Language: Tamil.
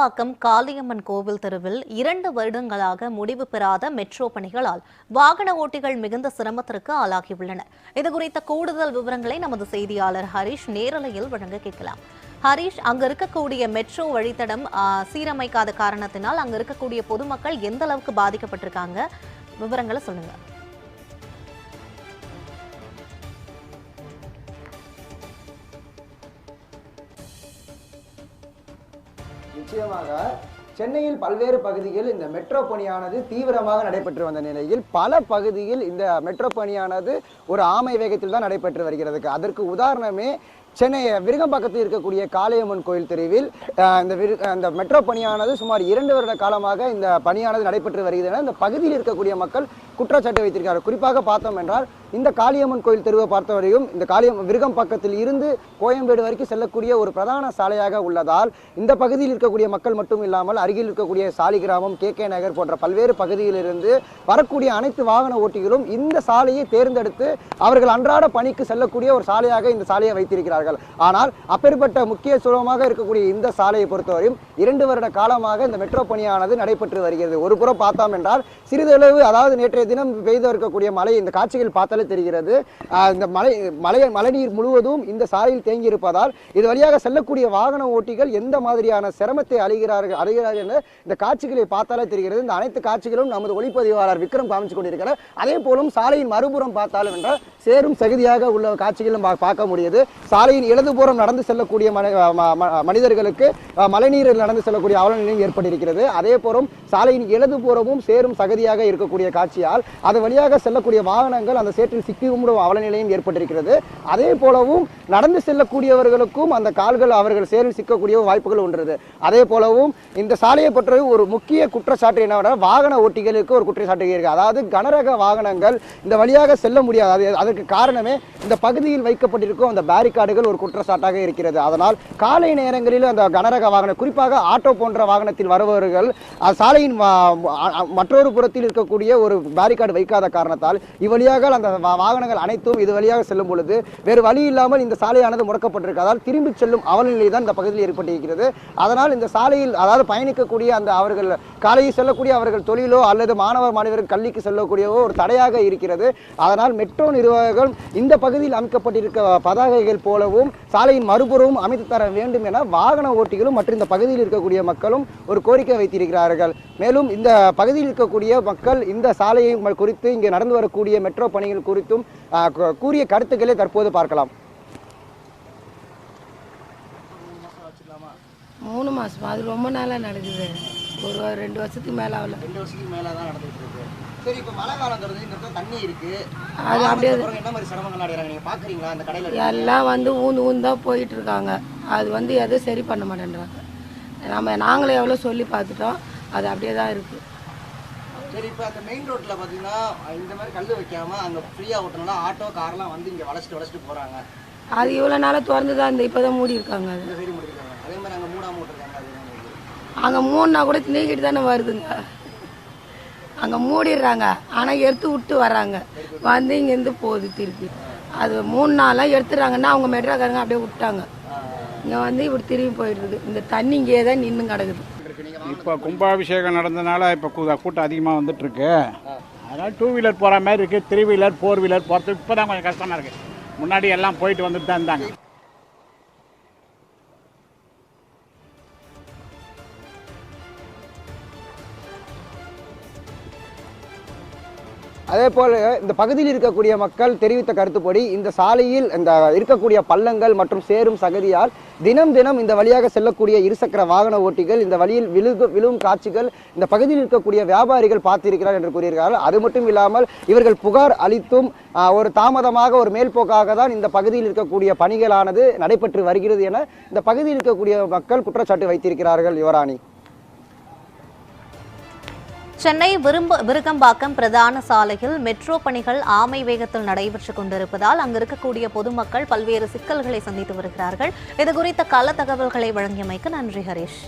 விருகம்பாக்கம் காளியம்மன் கோவில் தெருவில் இரண்டு வருடங்களாக முடிவு பெறாத மெட்ரோ பணிகளால் வாகன ஓட்டிகள் மிகுந்த சிரமத்திற்கு ஆளாகியுள்ளனர். இதுகுறித்த கூடுதல் விவரங்களை நமது செய்தியாளர் ஹரிஷ் நேரலையில் வழங்க கேட்கலாம். ஹரிஷ் அங்க இருக்கக்கூடிய மெட்ரோ வழித்தடம் சீரமைக்காத காரணத்தினால் அங்க இருக்கக்கூடிய பொதுமக்கள் எந்த அளவுக்கு பாதிக்கப்பட்டிருக்காங்க? விவரங்களை சொல்லுங்க. நிச்சயமாக சென்னையில் பல்வேறு பகுதிகளில் இந்த மெட்ரோ பணியானது தீவிரமாக நடைபெற்று வந்த நிலையில் பல பகுதியில் இந்த மெட்ரோ பணியானது ஒரு ஆமை வேகத்தில் தான் நடைபெற்று வருகிறது. அதற்கு உதாரணமே சென்னை விருகம்பாக்கத்தில் இருக்கக்கூடிய காளியம்மன் கோயில் தெருவில் இந்த விரு அந்த மெட்ரோ பணியானது சுமார் இரண்டு வருட காலமாக இந்த பணியானது நடைபெற்று வருகிறது என இந்த பகுதியில் இருக்கக்கூடிய மக்கள் குற்றச்சாட்டு வைத்திருக்கிறார் குறிப்பாக பார்த்தோம் என்றால் இந்த காளியம்மன் கோயில் தெருவை பார்த்தவரையும் இந்த காளியம் விருகம்பாக்கத்தில் இருந்து கோயம்பேடு வரைக்கும் செல்லக்கூடிய ஒரு பிரதான சாலையாக உள்ளதால் இந்த பகுதியில் இருக்கக்கூடிய மக்கள் மட்டும் இல்லாமல் அருகில் இருக்கக்கூடிய சாலிகிராமம் கே. கே. நகர் போன்ற பல்வேறு பகுதியிலிருந்து வரக்கூடிய அனைத்து வாகன ஓட்டிகளும் இந்த சாலையை தேர்ந்தெடுத்து அவர்கள் அன்றாட பணிக்கு செல்லக்கூடிய ஒரு சாலையாக இந்த சாலையை வைத்திருக்கிறார் வைத்திருக்கிறார்கள் ஆனால் அப்பேற்பட்ட முக்கிய முக்கியத்துவமாக இருக்கக்கூடிய இந்த சாலையை பொறுத்தவரையும் இரண்டு வருட காலமாக இந்த மெட்ரோ பணியானது நடைபெற்று வருகிறது. ஒரு புறம் பார்த்தோம் என்றால் சிறிதளவு அதாவது நேற்றைய தினம் பெய்து இருக்கக்கூடிய மழை இந்த காட்சிகள் பார்த்தாலே தெரிகிறது. இந்த மழை மழை மழைநீர் முழுவதும் இந்த சாலையில் தேங்கி இருப்பதால் இது வழியாக செல்லக்கூடிய வாகன ஓட்டிகள் எந்த மாதிரியான சிரமத்தை அடைகிறார்கள் அடைகிறார்கள் என இந்த காட்சிகளை பார்த்தாலே தெரிகிறது. இந்த அனைத்து காட்சிகளும் நமது ஒளிப்பதிவாளர் விக்ரம் காமிச்சு கொண்டிருக்கிறார். அதே போலும் சாலையின் மறுபுறம் பார்த்தாலும் என்றால் சேரும் சகுதியாக உள்ள காட்சிகளும் பார்க்க முடியுது. சாலை சாலையின் இடதுபுறம் நடந்து செல்லக்கூடிய மனிதர்களுக்கு மழைநீரில் நடந்து செல்லக்கூடிய அவலநிலையும் ஏற்பட்டிருக்கிறது. அதே போலும் சாலையின் இடதுபுறமும் சேரும் சகதியாக இருக்கக்கூடிய காட்சியால் அது வழியாக செல்லக்கூடிய வாகனங்கள் அந்த சேற்றில் சிக்கிவிடும் அவல நிலையும் ஏற்பட்டிருக்கிறது. அதே போலவும் நடந்து செல்லக்கூடியவர்களுக்கும் அந்த கால்கள் அவர்கள் சேரில் சிக்கக்கூடிய வாய்ப்புகள் உண்டுறது அதே போலவும் இந்த சாலையை பற்றி ஒரு முக்கிய குற்றச்சாட்டு என்னவென்றால் வாகன ஓட்டிகளுக்கு ஒரு குற்றச்சாட்டு இருக்கு. அதாவது கனரக வாகனங்கள் இந்த வழியாக செல்ல முடியாது. அதற்கு காரணமே இந்த பகுதியில் வைக்கப்பட்டிருக்கும் அந்த பேரிகார்டுகள் ஒரு குற்றச்சாட்டாக இருக்கிறது. அதனால் காலை நேரங்களில் அந்த கனரக வாகனம் குறிப்பாக ஆட்டோ போன்ற வாகனத்தில் வருபவர்கள் சாலையின் மற்றொரு புறத்தில் இருக்கக்கூடிய ஒரு பேரிகார்டு வைக்காத காரணத்தால் இவ்வழியாக அந்த வாகனங்கள் அனைத்தும் இது வழியாக செல்லும் பொழுது வேறு வழி இல்லாமல் இந்த சாலையானது முடக்கப்பட்டிருக்கதால் திரும்பி செல்லும் அவலநிலை தான் இந்த பகுதியில் ஏற்பட்டிருக்கிறது. அதனால் இந்த சாலையில் அதாவது பயணிக்கக்கூடிய அந்த அவர்கள் காலையில் செல்லக்கூடிய அவர்கள் தொழிலோ அல்லது மாணவர் மாணவர்கள் கல்விக்கு செல்லக்கூடியவோ ஒரு தடையாக இருக்கிறது. அதனால் மெட்ரோ நிர்வாகம் இந்த பகுதியில் அமைக்கப்பட்டிருக்க பதாகைகள் போல போலவும் சாலையின் மறுபுறமும் அமைத்து தர வேண்டும் என வாகன ஓட்டிகளும் மற்றும் இந்த பகுதியில் இருக்கக்கூடிய மக்களும் ஒரு கோரிக்கை வைத்திருக்கிறார்கள். மேலும் இந்த பகுதியில் இருக்கக்கூடிய மக்கள் இந்த சாலையை குறித்து இங்கே நடந்து வரக்கூடிய மெட்ரோ பணிகள் குறித்தும் கூறிய கருத்துக்களை தற்போது பார்க்கலாம். மூணு மாசமா அது ரொம்ப நாளா நடக்குது. ஒரு ரெண்டு வருஷத்துக்கு மேல ஆகல. ரெண்டு வருஷத்துக்கு மேலே தான் நடந்துட்டு இருக்கு. சரி இப்போ மழை காலங்கிறது இந்த இடத்துல தண்ணி இருக்கு. அது அப்படியே என்ன மாதிரி சிரமங்கள் அடைகிறாங்க நீங்க பாக்குறீங்களா அந்த கடையில எல்லாம் வந்து ஊந்து ஊந்து தான் போயிட்டு இருக்காங்க. அது வந்து எதுவும் சரி பண்ண மாட்டேன்றாங்க. நம்ம நாங்களே எவ்வளோ சொல்லி பார்த்துட்டோம் அது அப்படியே தான் இருக்கு. சரி இப்போ அந்த மெயின் ரோட்ல பாத்தீங்கன்னா இந்த மாதிரி கல் வைக்காம அங்க ஃப்ரீயா ஓட்டணும்னா ஆட்டோ கார்லாம் வந்து இங்க வளைச்சிட்டு வளைச்சிட்டு போறாங்க. அது இவ்வளோ நாளாக திறந்து தான் இந்த இப்போ தான் மூடி இருக்காங்க அது இந்த அதே மாதிரி அங்க மூடாம விட்டுருக்காங்க அது என்ன இது? அங்கே மூணுனா கூட நீக்கிட்டு தானே வருதுங்க. அங்கே மூடிடுறாங்க. ஆனால் எடுத்து விட்டு வராங்க வந்து இங்கேருந்து போகுது திருப்பி. அது மூணு நாளாக எடுத்துடுறாங்கன்னா அவங்க மெட்ராக்காரங்க அப்படியே விட்டாங்க. இங்கே வந்து இப்படி திரும்பி போயிடுது. இந்த தண்ணி இங்கேயே தான் நின்று கிடக்குது. இப்போ கும்பாபிஷேகம் நடந்ததுனால இப்போ கூட்டம் அதிகமாக வந்துட்டுருக்கு. அதனால் டூ வீலர் போகிற மாதிரி இருக்குது த்ரீ வீலர் ஃபோர் வீலர் போகிறதுக்கு இப்போ தான் கொஞ்சம் கஷ்டமாக இருக்குது முன்னாடி எல்லாம் போயிட்டு வந்துட்டு தான் இருந்தாங்க. அதே போல் இந்த பகுதியில் இருக்கக்கூடிய மக்கள் தெரிவித்த கருத்துப்படி இந்த சாலையில் இந்த இருக்கக்கூடிய பள்ளங்கள் மற்றும் சேரும் சகதியால் தினம் தினம் இந்த வழியாக செல்லக்கூடிய இருசக்கர வாகன ஓட்டிகள் இந்த வழியில் விழுகு விழும் காட்சிகள் இந்த பகுதியில் இருக்கக்கூடிய வியாபாரிகள் பார்த்திருக்கிறார் என்று கூறியிருக்கிறார்கள். அது மட்டும் இல்லாமல் இவர்கள் புகார் அளித்தும் ஒரு தாமதமாக ஒரு மேல்போக்காக தான் இந்த பகுதியில் இருக்கக்கூடிய பணிகளானது நடைபெற்று வருகிறது என இந்த பகுதியில் இருக்கக்கூடிய மக்கள் குற்றச்சாட்டு வைத்திருக்கிறார்கள் யுவராணி. சென்னை விரும்ப விருகம்பாக்கம் பிரதான சாலையில் மெட்ரோ பணிகள் ஆமை வேகத்தில் நடைபெற்றுக் கொண்டிருப்பதால் அங்கு இருக்கக்கூடிய பொதுமக்கள் பல்வேறு சிக்கல்களை சந்தித்து வருகிறார்கள். இதுகுறித்த கள தகவல்களை வழங்கியமைக்கு நன்றி ஹரீஷ்.